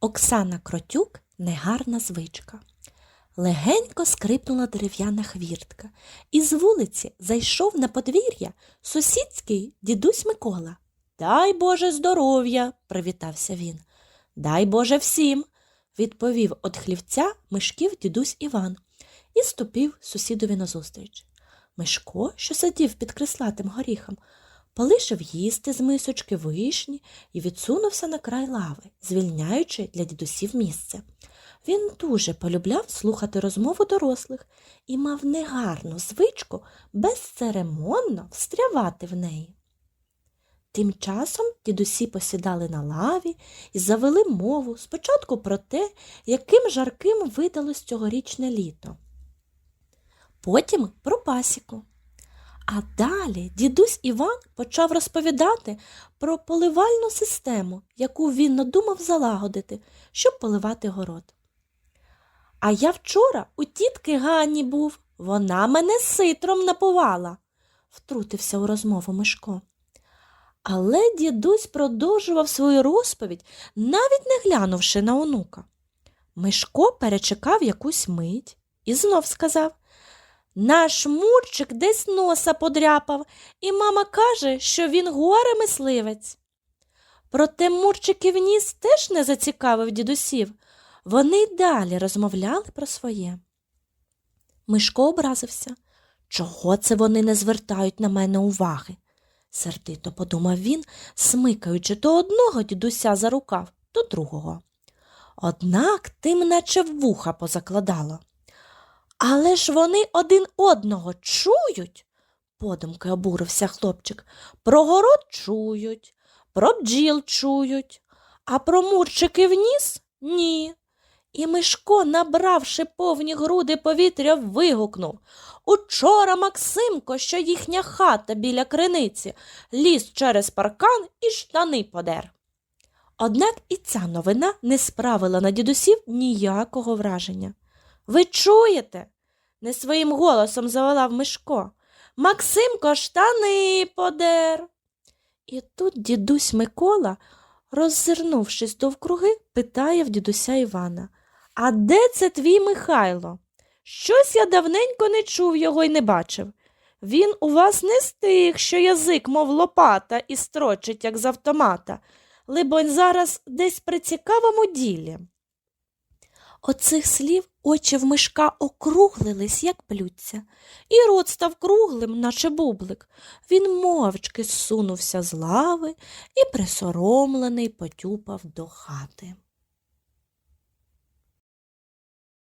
Оксана Кротюк негарна звичка. Легенько скрипнула дерев'яна хвіртка, і з вулиці зайшов на подвір'я сусідський дідусь Микола. Дай Боже здоров'я, привітався він. Дай Боже всім, відповів од хлівця мишків дідусь Іван і ступив сусідові назустріч. Мишко, що сидів під крислатим горіхом, полишив їсти з мисочки вишні і відсунувся на край лави, звільняючи для дідусів місце. Він дуже полюбляв слухати розмову дорослих і мав негарну звичку безцеремонно встрявати в неї. Тим часом дідусі посідали на лаві і завели мову спочатку про те, яким жарким видалось цьогорічне літо. Потім про пасіку. А далі дідусь Іван почав розповідати про поливальну систему, яку він надумав залагодити, щоб поливати город. А я вчора у тітки Гані був, вона мене ситром напувала, втрутився у розмову Мишко. Але дідусь продовжував свою розповідь, навіть не глянувши на онука. Мишко перечекав якусь мить і знов сказав наш Мурчик десь носа подряпав, і мама каже, що він горе мисливець. Проте Мурчиків ніс теж не зацікавив дідусів. Вони й далі розмовляли про своє. Мишко образився. Чого це вони не звертають на мене уваги? сердито подумав він, смикаючи то одного дідуся за рукав, то другого. Однак тим наче вуха позакладало. Але ж вони один одного чують, подумки обурився хлопчик. Про город чують, про бджіл чують, а про мурчики в ніс ні. І Мишко, набравши повні груди повітря, вигукнув Учора Максимко, що їхня хата біля криниці, ліз через паркан і штани подер. Однак і ця новина не справила на дідусів ніякого враження. Ви чуєте? не своїм голосом заволав Мишко. Максимко штани подер. І тут дідусь Микола, роззирнувшись довкруги, питає в дідуся Івана А де це твій Михайло? Щось я давненько не чув його й не бачив. Він у вас не з тих, що язик, мов лопата, і строчить, як з автомата. Либонь, зараз десь при цікавому ділі. Оцих слів очі в мишка округлились, як блюдця, і рот став круглим, наче бублик. Він мовчки зсунувся з лави і присоромлений потюпав до хати.